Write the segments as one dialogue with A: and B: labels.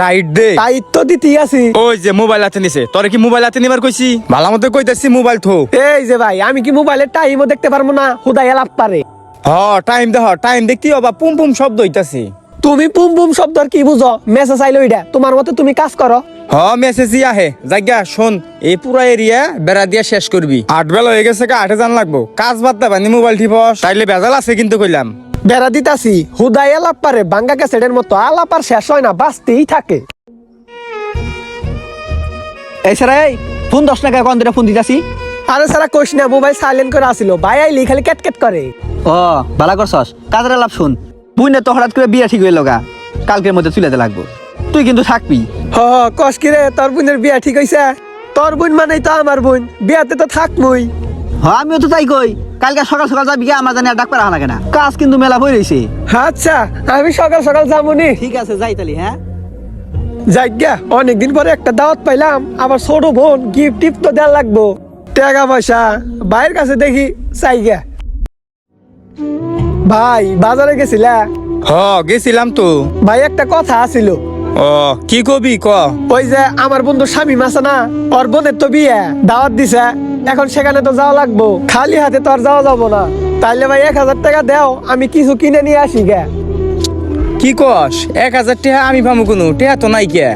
A: Tight দে।
B: Tight তো দিতেই আছি।
A: ওই যে মোবাইল হাতে নিছে তোরে কি মোবাইল হাতে নিবার কইছি? ভালো মতো কইতাছি মোবাইল থো।
B: এই যে ভাই আমি কি মোবাইলের টাইমও দেখতে পারব না? হুদাই এলাপ পারে।
A: হ টাইম দেহ টাইম দেখতে হবা পুম পুম শব্দ হইতাছে?
B: তুমি পুম পুম শব্দ আর কি বুঝো? মেসেজ আইলো এটা তোমার মতে তুমি কাজ করো।
A: হ মেসেজই আহে। জায়গা শোন এই পুরা এরিয়া বেড়া দিয়া শেষ করবি। আট বেলা হয়ে গেছে কা আটে জান লাগবো। কাজ বাদ দেবা নি মোবাইল টিপস তাইলে বেজাল আছে কিন্তু কইলাম।
B: বেড়া দিতাছি হুদাই এলাপ পারে বাঙ্গা ক্যাসেটের মতো আলাপ আর শেষ হয় না বাঁচতেই থাকে।
C: এই স্যার এই ফোন দশ টাকা কোন ফোন দিতাছি।
B: আরে সারা কোশ না মোবাইল সাইলেন্ট করে আসিল ভাই আইলি খালি ক্যাট ক্যাট করে।
C: ও বালা করছস কাজের লাভ শুন। বুঝনে তো হঠাৎ করে বিয়া ঠিক হয়ে লগা কালকের মধ্যে চুলাতে লাগবো। তুই কিন্তু থাকবি।
B: হ হ, কস কি রে তোর বোনের বিয়া ঠিক হইছে? তোর বোন মানেই তো আমার বোন বিয়াতে তো থাকমই।
C: হ্যাঁ আমিও তো তাই কই। কালকে সকাল সকাল যাবি গিয়ে আমার জানি আর ডাক পারা লাগে না কাজ কিন্তু মেলা বই রয়েছে
B: আচ্ছা আমি সকাল সকাল যাবনি।
C: ঠিক আছে যাই তালি হ্যাঁ?
B: যাজ্ঞা অনেকদিন পরে একটা দাওয়াত পাইলাম। আবার ছোট বোন গিফট টিপ তো দেওয়া লাগবো। টাকা পয়সা ভাইয়ের কাছে দেখি চাইগা ভাই বাজারে গেছিলা?
A: হ গেছিলাম তো।
B: ভাই একটা কথা আছিল।
A: ও কি কবি ক?
B: ওই যে আমার বন্ধু স্বামী আছে না ওর বোনের তো বিয়ে। দাওয়াত দিছে। এখন সেখানে তো যাওয়া লাগবো। খালি হাতে তো আর যাওয়া যাব না। তাইলে ভাই এক হাজার টাকা দেও আমি কিছু কিনে নিয়ে আসি গে।
A: কি কস? এক হাজার টেহা আমি পামু কোনো? টেহা তো নাই কে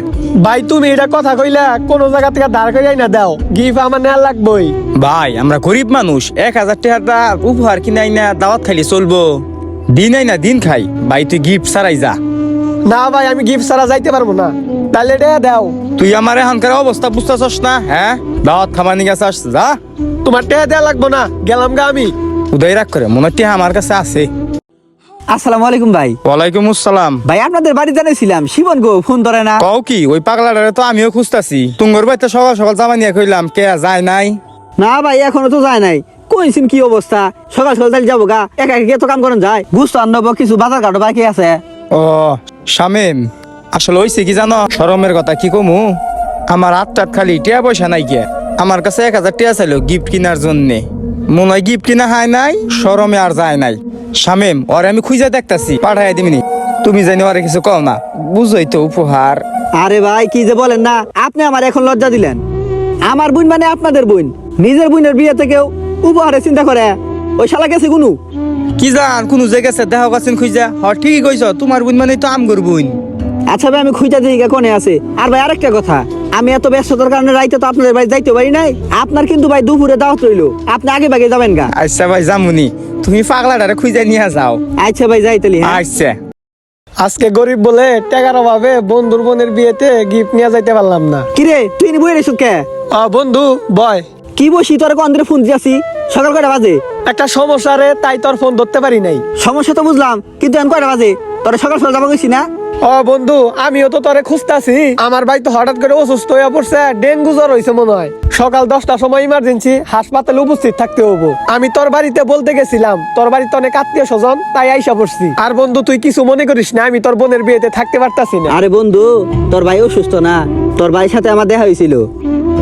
B: ভাই তুমি এটা কথা কইলা কোনো জায়গা থেকে দাঁড় করিয়াই না দাও। গিফট আমার নেওয়া লাগবোই।
A: ভাই আমরা গরিব মানুষ। এক হাজার টাকাটা উপহার কিনাই না দাওয়াত খাইলে চলবো। দিন আই না দিন খাই। ভাই তুই গিফট ছাড়াই যা।
B: না ভাই আমি গিফট ছাড়া যাইতে পারব না। তাহলে এটা দাও।
A: তুই আমার এখানকার অবস্থা বুঝতেছস না হ্যাঁ? দাওয়াত খাবার নিয়ে গেছাস যা।
B: তোমার টেহা দেওয়া লাগবো না গেলাম গা আমি।
A: উদয় রাগ করে মনে টেহা আমার কাছে আছে।
C: আসসালামু আলাইকুম ভাই।
A: ওয়ালাইকুম আসসালাম।
C: ভাই আপনাদের বাড়ি জানাইছিলাম শিবন গো ফোন ধরে না।
A: কও কি ওই পাগলাটারে তো আমিও খুঁজতাছি। তুঙ্গর বাড়িতে সকাল সকাল জামা নিয়ে কইলাম কে যায় নাই?
C: না ভাই এখনও তো যায় নাই। কইছেন কি অবস্থা? সকাল সকাল তাহলে যাব গা। একা একা তো কাম করেন যায়। বুঝতো আনব কিছু বাজার কাটো বাকি আছে।
A: ও শামিম। আসলে হইছে কি জানো? শরমের কথা কি কমু? আমার হাতটাত খালি টিয়া পয়সা নাই কে আমার কাছে এক হাজার টিয়া চাইলো গিফট কেনার জন্যে। মনে হয় গিফট কিনা হয় নাই শরমে আর যায় নাই। শামিম ওরে আমি খুঁজে দেখতাছি পাঠাই দিমিনি তুমি জানি ওরে কিছু কও না। বুঝই তো উপহার।
C: আরে ভাই কি যে বলেন না আপনি আমার এখন লজ্জা দিলেন। আমার বোন মানে আপনাদের বোন। নিজের বোনের বিয়ে থেকেও উপহারে চিন্তা করে। ওই শালা গেছে কোনো?
A: কি জান কোন জায়গাছে দেখা গেছেন খুঁজা। হ ঠিকই কইছ তোমার বোন মানে তো আমগর বোন।
C: আচ্ছা ভাই আমি খুঁজা দিই কোনে আছে। আর ভাই আরেকটা কথা আমি এত ব্যস্ততার কারণে রাইতে তো আপনাদের বাড়ি যাইতে পারি নাই। আপনার কিন্তু ভাই দুপুরে দাওয়াত রইল। আপনি আগে ভাগে যাবেন গা।
A: আচ্ছা ভাই জামুনি তুমি পাগলাটারে খুঁজে নিয়ে যাও।
C: আচ্ছা ভাই যাই তালি হ্যাঁ।
A: আচ্ছা।
B: আজকে গরিব বলে টাকার অভাবে বন্ধুর বোনের বিয়েতে গিফট নিয়ে যাইতে পারলাম না।
C: কিরে তুই বই রেছ কে?
B: ও বন্ধু বয়।
C: কি বসি তোর কোন দিনে ফোন দিয়েছি? সকাল কয়টা বাজে?
B: একটা সমস্যা রে তাই তোর ফোন ধরতে পারি নাই।
C: সমস্যা তো বুঝলাম কিন্তু এখন কয়টা বাজে? তোর সকাল সকাল যাব গেছি না?
B: ও বন্ধু, আমিও তো তোরে খুঁজতাছি। আমার ভাই তো হঠাৎ করে অসুস্থ হয়ে পড়ছে, ডেঙ্গু জ্বর হয়েছে মনে হয়। সকাল দশটার সময় ইমার্জেন্সি হাসপাতালে উপস্থিত থাকতে হব আমি তোর বাড়িতে বলতে গেছিলাম, তোর বাড়িতে অনেক আত্মীয় স্বজন, তাই আইসা পড়ছি। আর বন্ধু, তুই কিছু মনে করিস না, আমি তোর বোনের বিয়েতে থাকতে পারতাছি না।
C: আরে বন্ধু, তোর ভাই অসুস্থ না, তোর ভাইয়ের সাথে আমার দেখা হয়েছিল।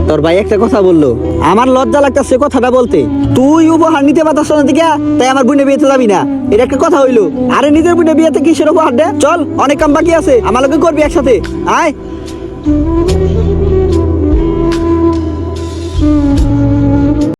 C: তোর ভাই একটা কথা বলল। আমার লজ্জা লাগতেছে কথাটা বলতে। তুই উপহার নিতে পারতাস না দিকে, তাই আমার বুনে বিয়েতে যাবি না। এটা একটা কথা হইল, আরে নিজের বুনে বিয়েতে কিসের উপহার দে? চল, অনেক কাম বাকি আছে, আমার লোকে করবি একসাথে। আয়।